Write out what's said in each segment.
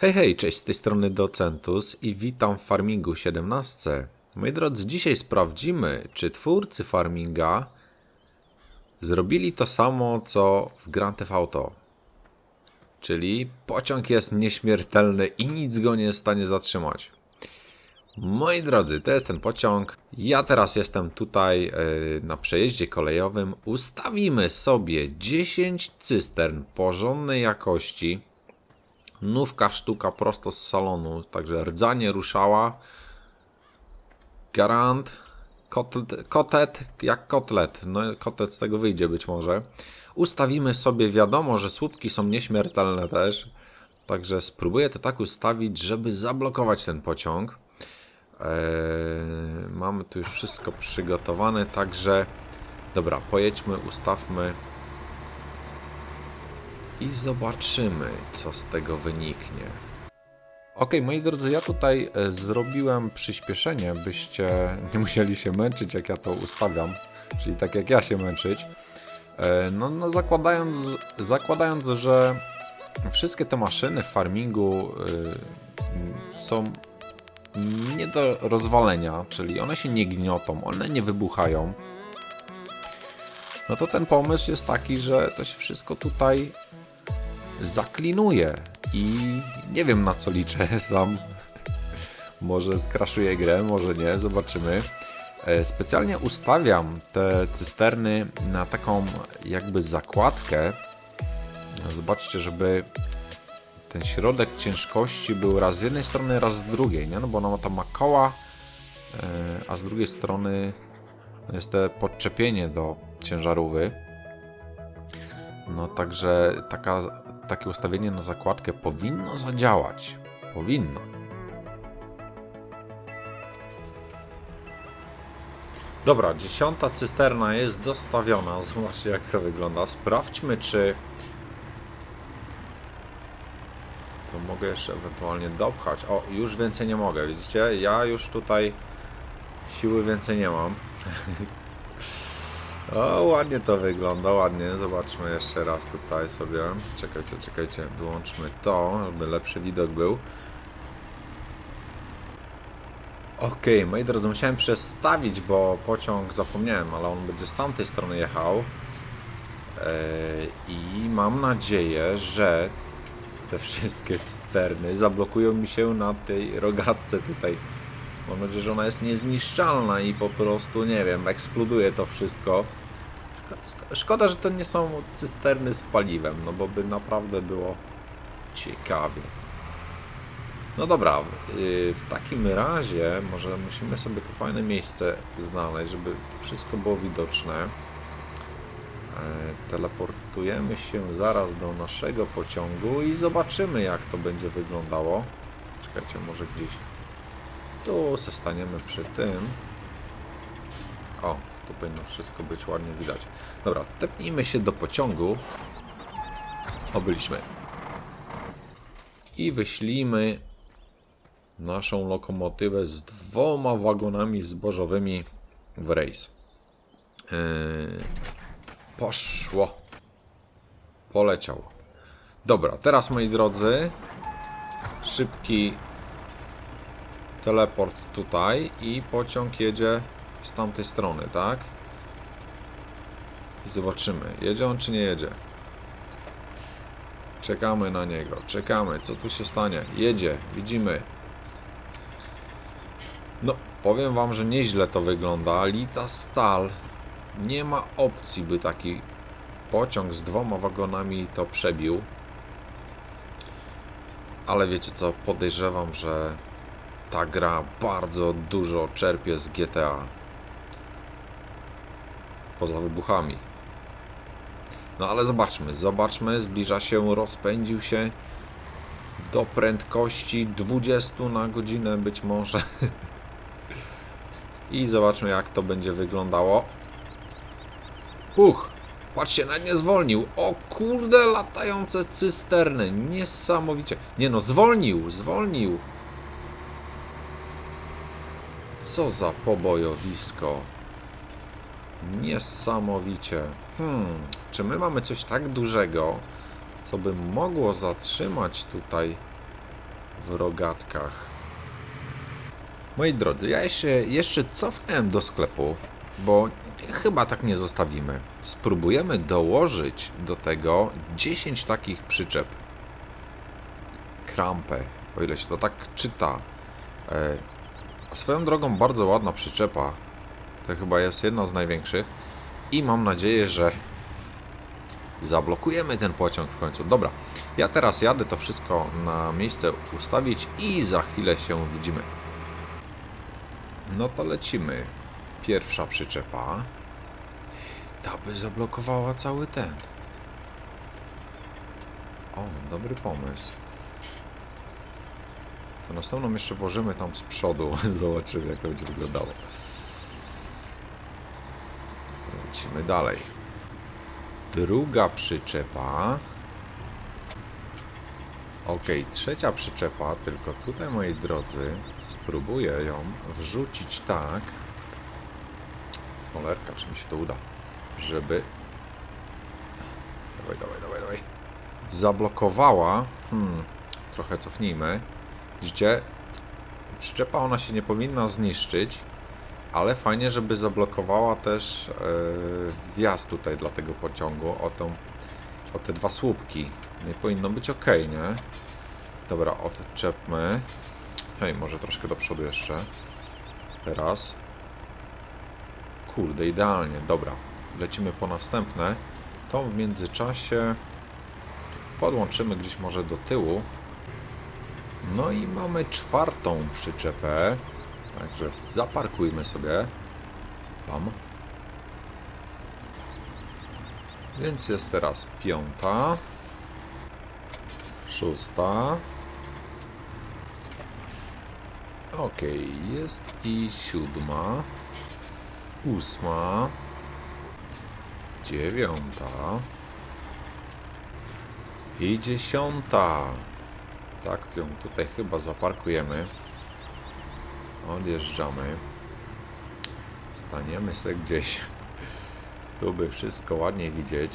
Hej, hej, cześć, z tej strony Docentus i witam w Farmingu 17. Moi drodzy, dzisiaj sprawdzimy, czy twórcy Farminga zrobili to samo, co w Grand Theft Auto. Czyli pociąg jest nieśmiertelny i nic go nie jest w stanie zatrzymać. Moi drodzy, to jest ten pociąg. Ja teraz jestem tutaj e, na przejeździe kolejowym. Ustawimy sobie 10 cystern porządnej jakości nówka sztuka prosto z salonu, także rdzanie ruszała. Garant, kotlet, jak kotlet, no kotlet z tego wyjdzie być może. Ustawimy sobie, wiadomo, że słupki są nieśmiertelne też, także spróbuję to tak ustawić, żeby zablokować ten pociąg. Eee, mamy tu już wszystko przygotowane, także dobra, pojedźmy, ustawmy i zobaczymy, co z tego wyniknie. Ok, moi drodzy, ja tutaj e, zrobiłem przyspieszenie, byście nie musieli się męczyć, jak ja to ustawiam, czyli tak jak ja się męczyć. E, No, no zakładając, zakładając, że wszystkie te maszyny w farmingu y, są nie do rozwalenia, czyli one się nie gniotą, one nie wybuchają. No to ten pomysł jest taki, że to się wszystko tutaj zaklinuje i nie wiem na co liczę sam. Może skraszuję grę, może nie, zobaczymy. E, Specjalnie ustawiam te cysterny na taką jakby zakładkę. No, Zobaczcie, żeby ten środek ciężkości był raz z jednej strony, raz z drugiej, nie? No bo ona tam ma koła, e, a z drugiej strony jest te podczepienie do ciężarówki. No także taka, takie ustawienie na zakładkę powinno zadziałać. Powinno. Dobra, dziesiąta cysterna jest dostawiona. Zobaczcie jak to wygląda. Sprawdźmy czy to mogę jeszcze ewentualnie dopchać. O, już więcej nie mogę, widzicie? Ja już tutaj siły więcej nie mam. O, ładnie to wygląda, ładnie. Zobaczmy jeszcze raz tutaj sobie. Czekajcie, czekajcie, wyłączmy to, żeby lepszy widok był. Okej, moi drodzy, musiałem przestawić, bo pociąg zapomniałem, ale on będzie z tamtej strony jechał. I mam nadzieję, że te wszystkie cysterny zablokują mi się na tej rogatce tutaj. Mam nadzieję, że ona jest niezniszczalna i po prostu, nie wiem, eksploduje to wszystko. Szko- Szkoda, że to nie są cysterny z paliwem, no bo by naprawdę było ciekawie. No dobra, w takim razie może musimy sobie tu fajne miejsce znaleźć, żeby wszystko było widoczne. E, Teleportujemy się zaraz do naszego pociągu i zobaczymy jak to będzie wyglądało. Czekajcie, może gdzieś tu se staniemy przy tym. O, tu powinno wszystko być ładnie widać. Dobra, tepnijmy się do pociągu. O, byliśmy. I wyślijmy naszą lokomotywę z dwoma wagonami zbożowymi w rejs. Yy, poszło. Poleciał. Dobra, teraz moi drodzy, szybki teleport tutaj i pociąg jedzie z tamtej strony, tak? I zobaczymy, jedzie on czy nie jedzie. Czekamy na niego, czekamy, co tu się stanie. Jedzie, widzimy. No, powiem wam, że nieźle to wygląda. Lita stal. Nie ma opcji, by taki pociąg z dwoma wagonami to przebił. Ale wiecie co, podejrzewam, że ta gra bardzo dużo czerpie z GTA. Poza wybuchami. No ale zobaczmy, zobaczmy, zbliża się, rozpędził się do prędkości 20 na godzinę być może. I zobaczmy jak to będzie wyglądało. Uch, patrzcie, nawet nie zwolnił. O kurde, latające cysterny, niesamowicie. Nie no, zwolnił, zwolnił. Co za pobojowisko. Niesamowicie. Hmm, czy my mamy coś tak dużego, co by mogło zatrzymać tutaj w rogatkach. Moi drodzy, ja się jeszcze cofnąłem do sklepu, bo chyba tak nie zostawimy. Spróbujemy dołożyć do tego 10 takich przyczep. Krampę, o ile się to tak czyta. E, swoją drogą bardzo ładna przyczepa. To chyba jest jedna z największych. I mam nadzieję, że zablokujemy ten pociąg w końcu. Dobra, ja teraz jadę to wszystko na miejsce ustawić i za chwilę się widzimy. No to lecimy. Pierwsza przyczepa. Ta by zablokowała cały ten. O, dobry pomysł. To następną jeszcze włożymy tam z przodu. Zobaczymy, jak to będzie wyglądało. Lecimy dalej. Druga przyczepa. Ok, trzecia przyczepa, tylko tutaj, moi drodzy, spróbuję ją wrzucić tak. Cholerka, czy mi się to uda, żeby. Dawaj, dawaj, dawaj, dawaj. Zablokowała. Hmm, trochę cofnijmy. Widzicie? Przyczepa ona się nie powinna zniszczyć, ale fajnie, żeby zablokowała też e, wjazd tutaj dla tego pociągu o, tą, o te dwa słupki. Nie powinno być ok, nie? Dobra, odczepmy. Hej, może troszkę do przodu jeszcze. Teraz. Kurde, idealnie. Dobra, lecimy po następne. To w międzyczasie podłączymy gdzieś może do tyłu. No i mamy czwartą przyczepę. Także zaparkujmy sobie. Tam. Więc jest teraz piąta. Szósta. Ok, jest i siódma. Ósma. Dziewiąta. I dziesiąta. Tak, ją tutaj chyba zaparkujemy. Odjeżdżamy. Staniemy sobie gdzieś. Tu by wszystko ładnie widzieć.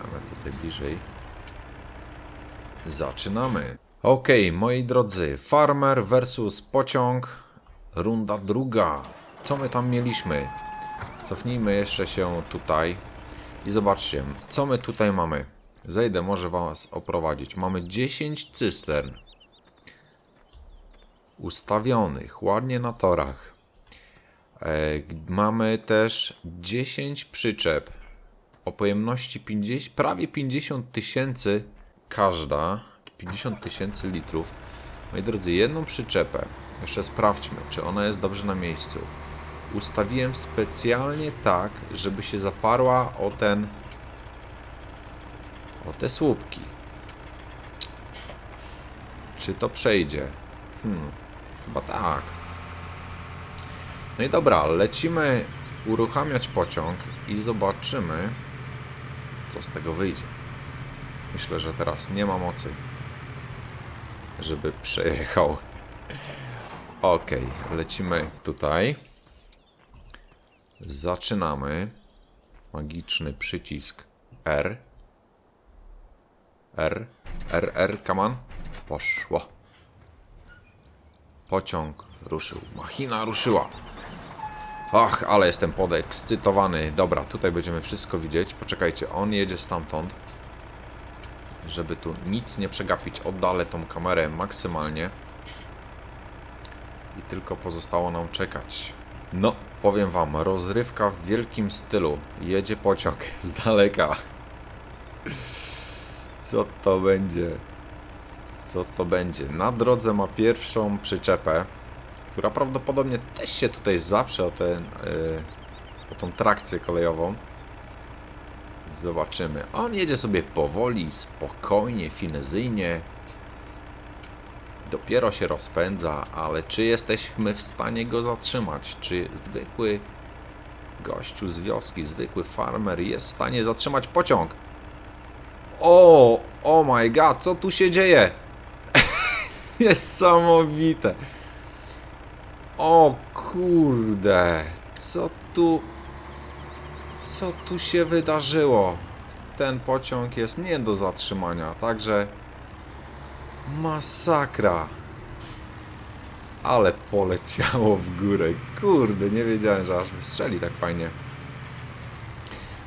Ale tutaj bliżej. Zaczynamy. Ok, moi drodzy. Farmer versus pociąg. Runda druga. Co my tam mieliśmy? Cofnijmy jeszcze się tutaj. I zobaczcie, co my tutaj mamy. Zejdę, może Was oprowadzić. Mamy 10 cystern ustawionych ładnie na torach. E, mamy też 10 przyczep o pojemności 50, prawie 50 tysięcy każda. 50 tysięcy litrów. Moi drodzy, jedną przyczepę. Jeszcze sprawdźmy, czy ona jest dobrze na miejscu. Ustawiłem specjalnie tak, żeby się zaparła o ten. O te słupki. Czy to przejdzie? Hmm. Chyba tak. No i dobra, lecimy uruchamiać pociąg i zobaczymy, co z tego wyjdzie. Myślę, że teraz nie ma mocy, żeby przejechał. Ok, lecimy tutaj. Zaczynamy. Magiczny przycisk R. R. R, R, come on. Poszło. Pociąg ruszył. Machina ruszyła. Ach, ale jestem podekscytowany. Dobra, tutaj będziemy wszystko widzieć. Poczekajcie, on jedzie stamtąd. Żeby tu nic nie przegapić, oddalę tą kamerę maksymalnie. I tylko pozostało nam czekać. No, powiem wam, rozrywka w wielkim stylu. Jedzie pociąg z daleka. Co to będzie? co to będzie. Na drodze ma pierwszą przyczepę, która prawdopodobnie też się tutaj zaprze o, ten, yy, o tą trakcję kolejową. Zobaczymy. On jedzie sobie powoli, spokojnie, finezyjnie. Dopiero się rozpędza, ale czy jesteśmy w stanie go zatrzymać? Czy zwykły gościu z wioski, zwykły farmer jest w stanie zatrzymać pociąg? O, oh my god, co tu się dzieje? Niesamowite. O kurde, co tu... Co tu się wydarzyło? Ten pociąg jest nie do zatrzymania, także... Masakra. Ale poleciało w górę. Kurde, nie wiedziałem, że aż wystrzeli tak fajnie.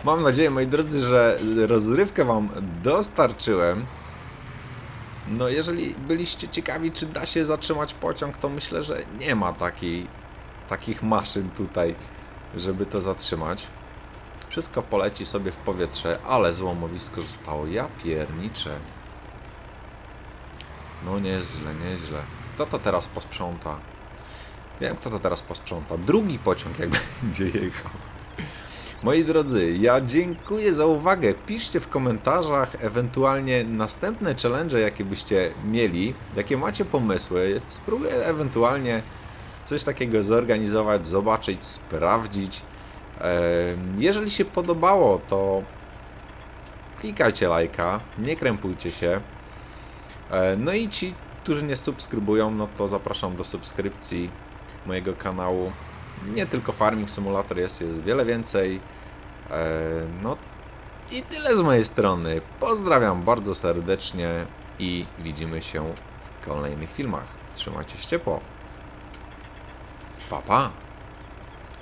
Mam nadzieję, moi drodzy, że rozrywkę Wam dostarczyłem. No, jeżeli byliście ciekawi, czy da się zatrzymać pociąg, to myślę, że nie ma takiej, takich maszyn tutaj, żeby to zatrzymać. Wszystko poleci sobie w powietrze, ale złomowisko zostało. Ja pierniczę. No nieźle, nieźle. Kto to teraz posprząta? Wiem, kto to teraz posprząta. Drugi pociąg jak będzie jechał. Moi drodzy, ja dziękuję za uwagę. Piszcie w komentarzach ewentualnie następne challenge, jakie byście mieli, jakie macie pomysły. Spróbuję ewentualnie coś takiego zorganizować, zobaczyć, sprawdzić. Jeżeli się podobało, to klikajcie lajka, nie krępujcie się. E, No i ci, którzy nie subskrybują, no to zapraszam do subskrypcji mojego kanału. Nie tylko Farming Simulator jest, jest wiele więcej. E, No i tyle z mojej strony. Pozdrawiam bardzo serdecznie i widzimy się w kolejnych filmach. Trzymajcie się ciepło. Pa, pa.